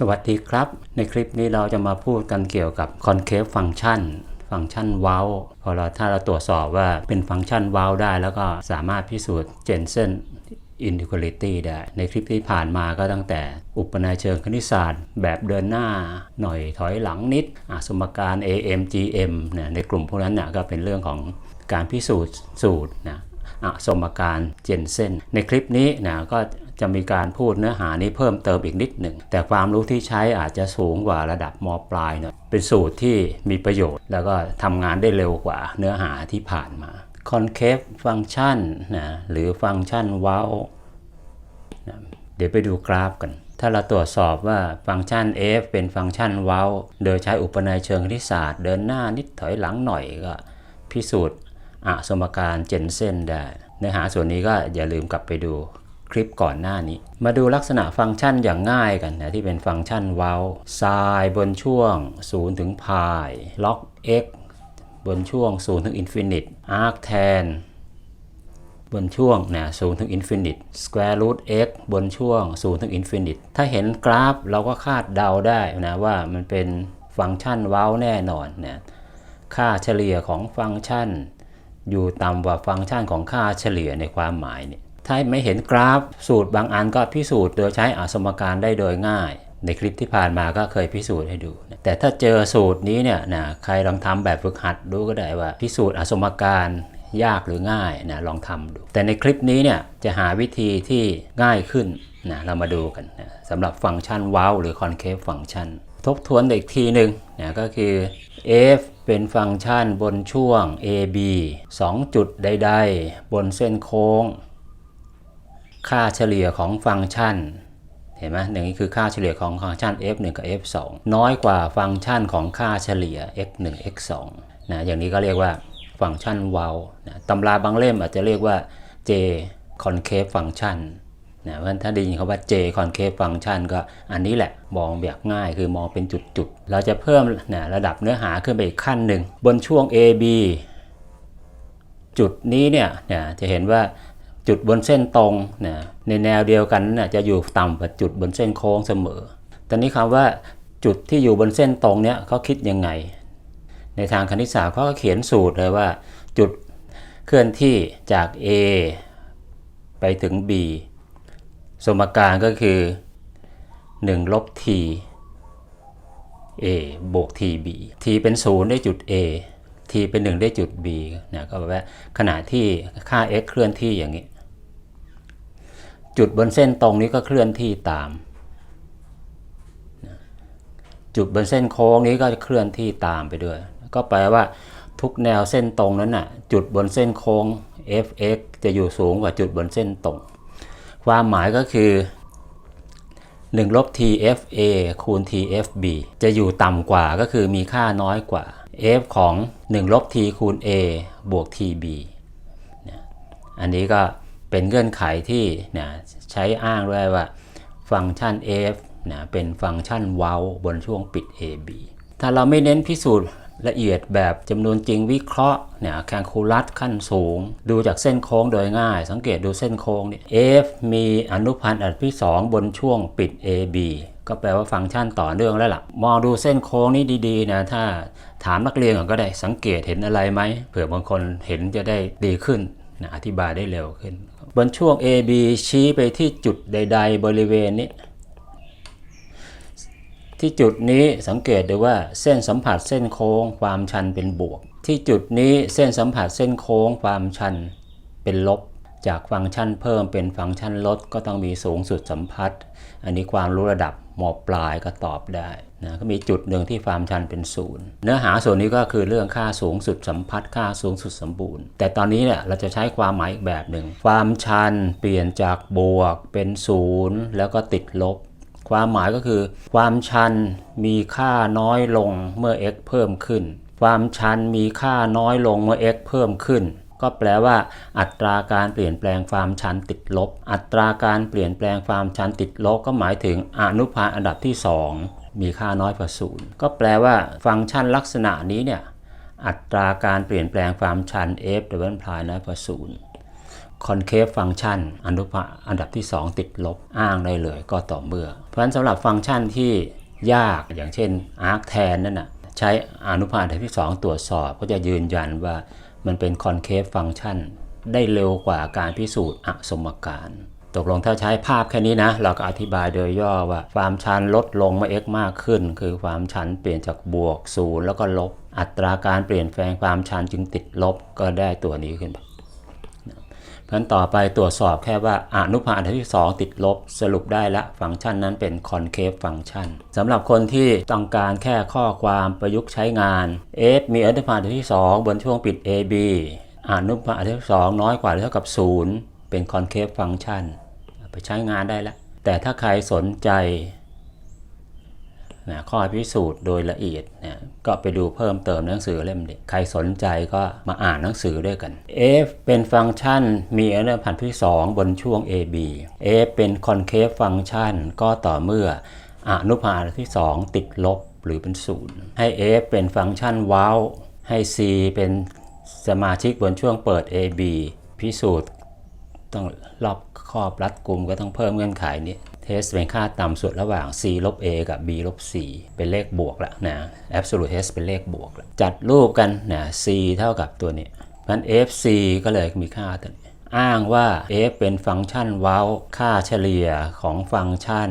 สวัสดีครับ ในคลิปนี้เราจะมาพูดกันเกี่ยวกับ concave function ฟังก์ชัน wow พอเราถ้าเราตรวจสอบว่าเป็นฟังก์ชัน wow ได้ แล้วก็สามารถพิสูจน์ Jensen inequality ได้ ในคลิปที่ผ่านมาก็ตั้งแต่อุปนัยเชิงคณิตศาสตร์ แบบเดินหน้าหน่อยถอยหลังนิดสมการ AM GM เนี่ยในกลุ่มพวกนั้นนะก็เป็นเรื่องของการพิสูจน์สูตรนะสมการเจนเซนในคลิปนี้นะก็ จะมีการพูดเนื้อหานี้เพิ่มเติมอีกนิดหนึ่ง แต่ความรู้ที่ใช้อาจจะสูงกว่าระดับมปลายหน่อยเป็นสูตรที่มีประโยชน์ แล้วก็ทำงานได้เร็วกว่าเนื้อหาที่ผ่านมา concave function นะหรือฟังก์ชัน wow นะเดี๋ยวไปดูกราฟกัน ถ้าเราตรวจสอบว่าฟังก์ชัน f เป็นฟังก์ชัน wow โดยใช้อุปนัยเชิงคณิตศาสตร์ เดินหน้านิดถอยหลังหน่อยก็ พิสูจน์อสมการเจนเซนได้ เนื้อหาส่วนนี้ก็อย่าลืมกลับไปดู คลิปก่อนหน้านี้ มาดูลักษณะฟังก์ชันอย่างง่ายกันนะที่เป็นฟังก์ชัน wow ไซน์บนช่วง0ถึง pi log x บนช่วง0ถึง infinite arc tan บนช่วงนะ0ถึง infinite square root x บนช่วง0ถึง infinite ถ้าเห็นกราฟเราก็คาดเดาได้นะว่ามันเป็นฟังก์ชัน wow แน่นอนนะค่าเฉลี่ยของฟังก์ชัน อยู่ต่ำกว่าฟังก์ชันของค่าเฉลี่ยในความหมายเนี่ย ถ้าไม่เห็นกราฟสูตรบางอันก็พิสูจน์โดยใช้อสมการได้โดยง่าย ในคลิปที่ผ่านมาก็เคยพิสูจน์ให้ดู แต่ถ้าเจอสูตรนี้เนี่ยนะใครลองทำแบบฝึกหัดดูก็ได้ว่า พิสูจน์อสมการยากหรือง่ายนะลองทำดู แต่ในคลิปนี้เนี่ยจะหาวิธีที่ง่ายขึ้นนะเรามาดูกันนะสำหรับฟังก์ชัน wow หรือ concave function ทบทวนอีกทีหนึ่งนะก็คือ f เป็นฟังก์ชันบนช่วง AB 2 จุดใด ๆ บนเส้นโค้ง ค่าเฉลี่ยของฟังก์ชัน เห็นไหมหนึ่งนี้คือค่าเฉลี่ยของฟังก์ชัน f1 กับ f2 น้อยกว่าฟังก์ชันของค่าเฉลี่ย x1 x2 นะอย่างนี้ก็เรียกว่าฟังก์ชัน wow นะตำราบางเล่มอาจจะเรียกว่า j concave function นะเพราะถ้าได้ยินคำว่า j concave function ก็อันนี้แหละมองแบบง่ายคือมองเป็นจุดๆ เราจะเพิ่มนะระดับเนื้อหาขึ้นไปอีกขั้นหนึ่ง บนช่วง AB จุดนี้เนี่ยนะจะเห็นว่า จุดบนเส้นตรงนะในแนวเดียวกันนะจะอยู่ต่ำกว่าจุดบนเส้นโค้งเสมอ ตอนนี้คำว่าจุดที่อยู่บนเส้นตรงเนี่ยเขาคิดยังไง ในทางคณิตศาสตร์เขาก็เขียนสูตรเลยว่า จุดเคลื่อนที่จาก A ไปถึง B สมการก็คือ1ลบ t a บวก tb t เป็น 0 ได้จุด a t เป็น 1 ได้จุด b นะก็แปลว่าขณะที่ค่า x เคลื่อนที่อย่างนี้ จุดบนเส้นตรงนี้ก็เคลื่อนที่ตาม จุดบนเส้นโค้งนี้ก็เคลื่อนที่ตามไปด้วย ก็แปลว่าทุกแนวเส้นตรงนั้นน่ะจุดบนเส้นโค้ง fx จะอยู่สูงกว่าจุดบนเส้นตรง ความหมายก็คือ1ลบ tfa คูณ tfb จะอยู่ต่ำกว่าก็คือมีค่าน้อยกว่า f ของ1ลบ t คูณ a บวก tb อันนี้ก็ เป็นเงื่อนไขที่นะใช้อ้างด้วยว่าฟังก์ชัน f นะเป็นฟังก์ชัน wow บนช่วงปิด ab ถ้าเราไม่เน้นพิสูจน์ละเอียดแบบจำนวนจริงวิเคราะห์เนี่ยแคลคูลัสขั้นสูง ดูจากเส้นโค้งโดยง่าย สังเกตดูเส้นโค้งเนี่ย f มีอนุพันธ์อันที่ 2 บนช่วงปิด ab ก็แปลว่าฟังก์ชันต่อเนื่องแล้วล่ะ มองดูเส้นโค้งนี้ดีๆนะถ้าถามนักเรียนก่อนก็ได้สังเกตเห็นอะไรไหมเผื่อบางคนเห็นจะได้ดีขึ้นนะอธิบายได้เร็วขึ้น บนช่วง ab ชี้ไปที่จุดใด ๆ บริเวณนี้ ที่จุดนี้สังเกตดูว่าเส้นสัมผัสเส้นโค้งความชันเป็นบวก ที่จุดนี้เส้นสัมผัสเส้นโค้งความชันเป็นลบ จากฟังก์ชันเพิ่มเป็นฟังก์ชันลดก็ต้องมีสูงสุดสัมพัทธ์ อันนี้ความรู้ระดับมปลายก็ตอบได้ นะก็มีจุดหนึ่งที่ความชันเป็นศูนย์เนื้อหาส่วนนี้ก็คือเรื่องค่าสูงสุดสัมพัทธ์ค่าสูงสุดสมบูรณ์ แต่ตอนนี้เนี่ยเราจะใช้ความหมายอีกแบบหนึ่ง ความชันเปลี่ยนจากบวกเป็นศูนย์แล้วก็ติดลบ ความหมายก็คือ ความชันมีค่าน้อยลงเมื่อ x เพิ่มขึ้น ความชันมีค่าน้อยลงเมื่อ x เพิ่มขึ้นก็แปลว่าอัตราการเปลี่ยนแปลงความชันติดลบ อัตราการเปลี่ยนแปลงความชันติดลบก็หมายถึงอนุพันธ์อันดับที่ 2 มีค่าน้อยกว่าศูนย์ก็แปลว่าฟังก์ชันลักษณะนี้เนี่ยอัตราการเปลี่ยนแปลงความชัน f เดวิลพลายน้อยกว่าศูนย์ concave function อนุภาอันดับที่ 2 ติดลบอ้างได้เลยก็ต่อเมื่อ เพราะฉะนั้นสำหรับฟังก์ชันที่ยากอย่างเช่น arctan นั่นนะใช้อนุภาอันดับที่ 2 ตรวจสอบก็จะยืนยันว่ามันเป็น concave function ได้เร็วกว่าการพิสูจน์อสมการ ตกลงถ้าใช้ภาพแค่นี้นะ เราก็อธิบายโดยย่อว่า ความชันลดลงเมื่อ x มากขึ้น คือความชันเปลี่ยนจากบวกศูนย์แล้วก็ลบ อัตราการเปลี่ยนแปลงความชันจึงติดลบก็ได้ตัวนี้ขึ้นมาเพราะนั้นต่อไปตรวจสอบแค่ว่าอนุภาคอันดับที่ 2 ติดลบสรุปได้ละฟังก์ชันนั้นเป็น concave function สำหรับคนที่ต้องการแค่ข้อความประยุกต์ใช้งาน f มีอนุภาคอันดับที่ 2 บนช่วงปิด ab อนุภาคอันดับที่ 2 น้อยกว่าหรือเท่ากับ 0 เป็น concave function ไปใช้งานได้แล้ว แต่ถ้าใครสนใจนะข้อพิสูจน์โดยละเอียดนะก็ไปดูเพิ่มเติมหนังสือเล่มนี้ใครสนใจก็มาอ่านหนังสือด้วยกัน f เป็นฟังก์ชันมีอนุพันธ์ที่ 2 บนช่วง ab f เป็น concave function ก็ต่อเมื่ออนุภาคที่ 2 ติดลบหรือเป็นศูนย์ให้ f เป็นฟังก์ชันว้าวให้ c เป็นสมาชิกบนช่วงเปิด ab พิสูจน์ ต้องรอบครอบรัดกลุ่มก็ต้องเพิ่มเงื่อนไขนี้เทสเป็นค่าต่ำสุดระหว่าง c ลบ a กับ b ลบ c เป็นเลขบวกแล้วนะ absolute test เป็นเลขบวกแล้วจัดรูปกันนะ c เท่ากับตัวนี้งั้น fc ก็เลยมีค่าตัวนี้อ้างว่า f เป็นฟังก์ชันเว้าค่าเฉลี่ยของฟังก์ชัน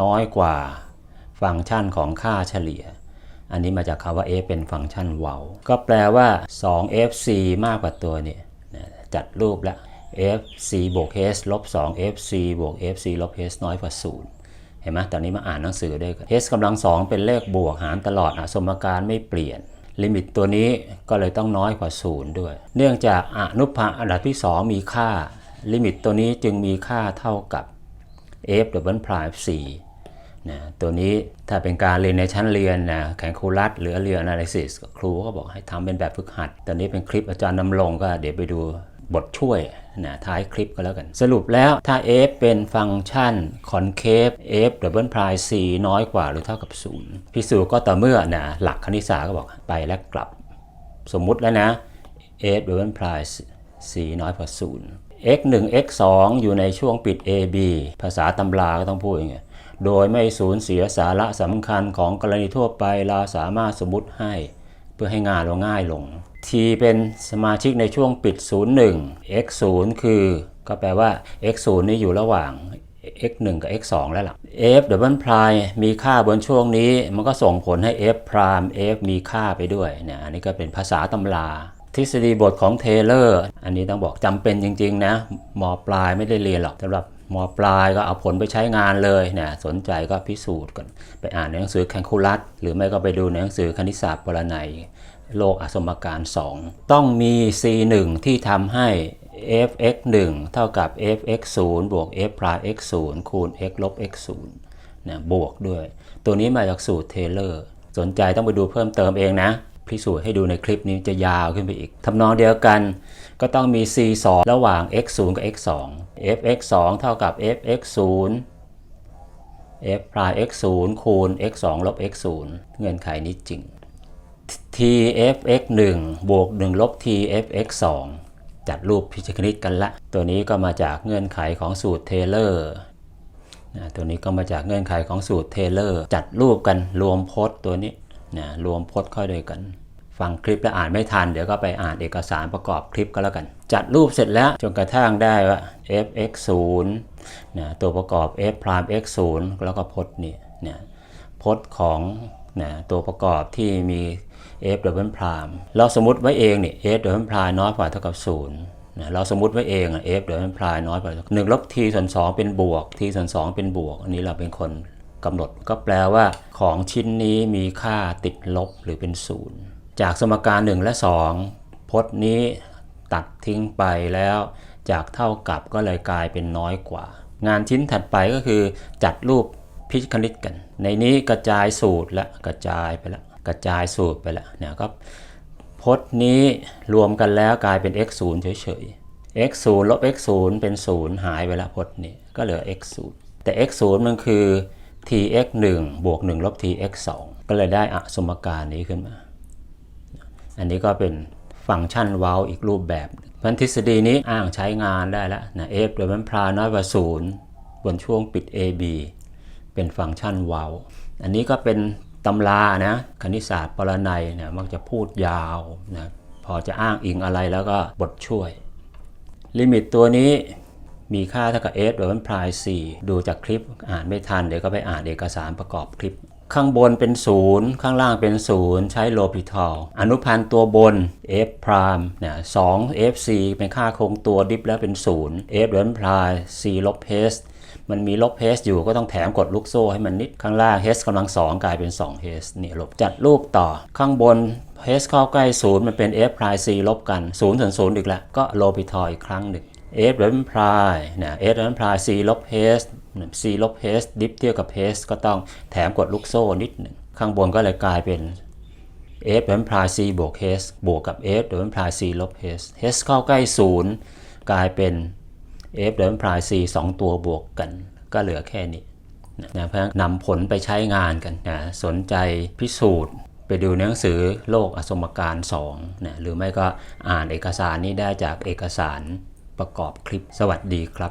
น้อยกว่าฟังก์ชันของค่าเฉลี่ย อันนี้มาจากคำว่า f เป็นฟังก์ชันเว้าก็แปลว่า 2fc มากกว่าตัวนี้จัดรูปแล้ว fc บวก h ลบ2 fc บวก fc ลบ h น้อยกว่า0เห็นไหมตอนนี้มาอ่านหนังสือด้วยกัน h กำลังสองเป็นเลขบวกหารตลอดอสมการไม่เปลี่ยน ลิมิตตัวนี้ก็เลยต้องน้อยกว่า 0 ด้วย เนื่องจากอนุภาคอันดับที่ 2 มีค่า ลิมิตตัวนี้จึงมีค่าเท่ากับ f ดับเบิลพราย c นะตัวนี้ถ้าเป็นการเรียนในชั้นเรียนนะแข่งคูลัสหรือเรียน analysis ครูก็บอกให้ทำเป็นแบบฝึกหัด ตอนนี้เป็นคลิปอาจารย์นำลงก็เดี๋ยวไปดูบทช่วย นะท้ายคลิปก็แล้วกัน สรุปแล้วถ้า f เป็นฟังก์ชัน concave f ดับเบิลพราย c น้อยกว่าหรือเท่ากับ 0 พิสูจน์ก็ต่อเมื่อนะหลักคณิตศาสตร์ก็บอกไปและกลับ สมมุติแล้วนะ f ดับเบิลพราย c น้อยกว่า 0 x 1 x 2อยู่ในช่วงปิด ab ภาษาตำราก็ต้องพูดอย่างเงี้ยโดยไม่สูญเสียสาระสำคัญของกรณีทั่วไปเราสามารถสมมติให้เพื่อให้งานเราง่ายลง t เป็นสมาชิกในช่วงปิด 01 x 0คือ ก็แปลว่า x 0นี่อยู่ระหว่าง x 1กับ x 2แล้วล่ะ f ดับเบิลพรายมีค่าบนช่วงนี้ มันก็ส่งผลให้ f พราม f มีค่าไปด้วยเนี่ยอันนี้ก็เป็นภาษาตำราทฤษฎีบทของเทเลอร์ อันนี้ต้องบอกจำเป็นจริง ๆ นะมปลายไม่ได้เรียนหรอกสำหรับมปลายก็เอาผลไปใช้งานเลยเนี่ยสนใจก็พิสูจน์กัน ไปอ่านในหนังสือแคลคูลัสหรือไม่ก็ไปดูในหนังสือคณิตศาสตร์ปรนัย โลกอสมการ 2 ต้องมี c1 ที่ทำให้ f(x 1เท่ากับ f(x 0บวก f พราย x 0คูณ x ลบ x 0นะบวกด้วย ตัวนี้มาจากสูตรเทเลอร์ สนใจต้องไปดูเพิ่มเติมเองนะ พิสูจน์ให้ดูในคลิปนี้จะยาวขึ้นไปอีก ทำนองเดียวกันก็ต้องมี c 2ระหว่าง x 0กับ x 2 f(x 2เท่ากับ f(x 0 f พราย x 0คูณ x 2ลบ x 0เงื่อนไขนี้จริง tfx 1 บวก1ลบ tfx 2 จัดรูปพิจคณิตกันละ ตัวนี้ก็มาจากเงื่อนไขของสูตรเทเลอร์นะตัวนี้ก็มาจากเงื่อนไขของสูตรเทเลอร์ จัดรูปกันรวมพจน์ตัวนี้นะรวมพจน์เข้าด้วยกัน ฟังคลิปแล้วอ่านไม่ทัน เดี๋ยวก็ไปอ่านเอกสารประกอบคลิปก็แล้วกัน จัดรูปเสร็จแล้วจนกระทั่งได้ว่า fx 0นะตัวประกอบ f prime x 0แล้วก็พจน์นี่นะพจน์ของ นะตัวประกอบที่มี f ดับเบิลพรามเราสมมติไว้เองเนี่ย f ดับเบิลพรามน้อยกว่าเท่ากับ0นะเราสมมติไว้เองอะ f ดับเบิลพรามน้อยกว่าหนึ่งลบ t ส่วน2เป็นบวก t ส่วน2เป็นบวก อันนี้เราเป็นคนกำหนด ก็แปลว่าของชิ้นนี้มีค่าติดลบหรือเป็นศูนย์จากสมการ 1 และ 2 พจน์นี้ตัดทิ้งไปแล้วจากเท่ากับก็เลยกลายเป็นน้อยกว่า งานชิ้นถัดไปก็คือจัดรูป พิจคณิตกัน ในนี้กระจายสูตรละกระจายไปล้วกระจายสูตรไปล้วเนี่ยก็พจน์นี้รวมกันแล้วกลายเป็น x 0เฉยๆ x 0ลบ x 0เป็น 0 หายไปแล้วพจน์นี้ก็เหลือ x 0แต่ x 0มันคือ tx 1บวก1ลบ tx 2ก็เลยได้อสมการนี้ขึ้นมา อันนี้ก็เป็นฟังก์ชันเว้าอีกรูปแบบพันทฤษฎีนี้อ้างใช้งานได้แล้วนะ f โดยมันพราน้อยกว่าศูนย์บนช่วงปิด ab เป็นฟังก์ชันเว้าอันนี้ก็เป็นตำรานะคณิตศาสตร์ปรนัยเนี่ยมักจะพูดยาวนะพอจะอ้างอิงอะไรแล้วก็บทช่วย ลิมิตตัวนี้มีค่าเท่ากับ s โดยมันพราย4ดูจากคลิปอ่านไม่ทัน เดี๋ยวก็ไปอ่านเอกสารประกอบคลิป ข้างบนเป็น 0 ข้างล่างเป็น 0 ใช้โลปิทอลอนุพันธ์ตัวบน f พรามเนี่ย2 f c เป็นค่าคงตัวดิฟแล้วเป็น 0 f โดยมันพราย c ลบ h มันมีลบ h อยู่ก็ต้องแถมกดลูกโซ่ให้มันนิดข้างล่าง h กำลัง2กลายเป็น2 h นี่ลบจัดรูปต่อข้างบน h เข้าใกล้0มันเป็น f พราย c ลบกัน0ส่วน0อีกแล้วก็โลปิทอลอีกครั้งหนึ่ง f โดยมันพรายนะ f โดยมันพราย c ลบ h c ลบ h ดิฟเทียบกับ h ก็ต้องแถมกดลูกโซ่นิดหนึ่งข้างบนก็เลยกลายเป็น f โดยมันพราย c บวก h บวกกับ f โดยมันพราย c ลบ h h เข้าใกล้0กลายเป็น f เดยมันพลาย c 2 ตัวบวกกัน ก็เหลือแค่นี้นะเพราะฉะนั้นนำผลไปใช้งานกันนะสนใจพิสูจน์ ไปดูหนังสือโลกอสมการ2นะหรือไม่ก็อ่านเอกสารนี้ได้จากเอกสารประกอบคลิปสวัสดีครับ